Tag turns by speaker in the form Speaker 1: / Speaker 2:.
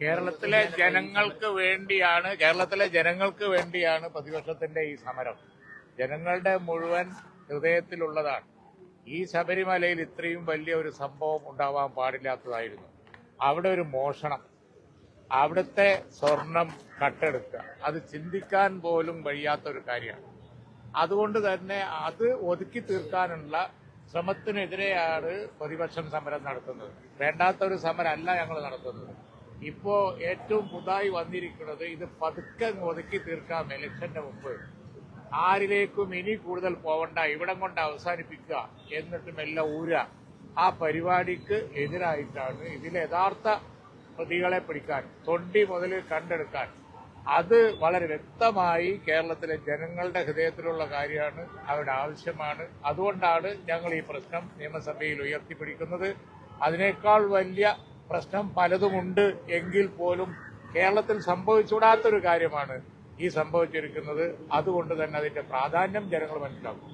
Speaker 1: കേരളത്തിലെ ജനങ്ങൾക്ക് വേണ്ടിയാണ് കേരളത്തിലെ ജനങ്ങൾക്ക് വേണ്ടിയാണ് പ്രതിപക്ഷത്തിന്റെ ഈ സമരം. ജനങ്ങളുടെ മുഴുവൻ ഹൃദയത്തിലുള്ളതാണ്. ഈ ശബരിമലയിൽ ഇത്രയും വലിയ ഒരു സംഭവം ഉണ്ടാവാൻ പാടില്ലാത്തതായിരുന്നു. അവിടെ ഒരു മോഷണം അവിടുത്തെ സ്വർണം കട്ടെടുക്കുക. അത് ചിന്തിക്കാൻ പോലും കഴിയാത്ത ഒരു കാര്യമാണ്. അതുകൊണ്ട് തന്നെ അത് ഒതുക്കി തീർക്കാനുള്ള ശ്രമത്തിനെതിരെയാണ് പ്രതിപക്ഷം സമരം നടത്തുന്നത്. വേണ്ടാത്ത ഒരു സമരമല്ല ഞങ്ങൾ നടത്തുന്നത്. ഇപ്പോ ഏറ്റവും പുതുതായി വന്നിരിക്കുന്നത് ഇത് പതുക്കെ ഒതുക്കി തീർക്കാം ഇലക്ഷന്റെ മുമ്പ്. ആരിലേക്കും ഇനി കൂടുതൽ പോവണ്ട ഇവിടം കൊണ്ട് അവസാനിപ്പിക്കുക എന്നിട്ട് മെല്ലെ ഊര. ആ പരിപാടിക്ക് എതിരായിട്ടാണ് ഇതിൽ യഥാർത്ഥ പ്രതികളെ പിടിക്കാൻ തൊണ്ടി മുതൽ കണ്ടെടുക്കാൻ. അത് വളരെ വ്യക്തമായി കേരളത്തിലെ ജനങ്ങളുടെ ഹൃദയത്തിലുള്ള കാര്യമാണ് അവരുടെ ആവശ്യമാണ്. അതുകൊണ്ടാണ് ഞങ്ങൾ ഈ പ്രശ്നം നിയമസഭയിൽ ഉയർത്തിപ്പിടിക്കുന്നത്. അതിനേക്കാൾ വലിയ പ്രശ്നം പലതുമുണ്ട് എങ്കിൽ പോലും കേരളത്തിൽ സംഭവിച്ചുകൂടാത്തൊരു കാര്യമാണ് ഈ സംഭവിച്ചിരിക്കുന്നത്. അതുകൊണ്ട് തന്നെ അതിന്റെ പ്രാധാന്യം ജനങ്ങൾ മനസ്സിലാക്കും.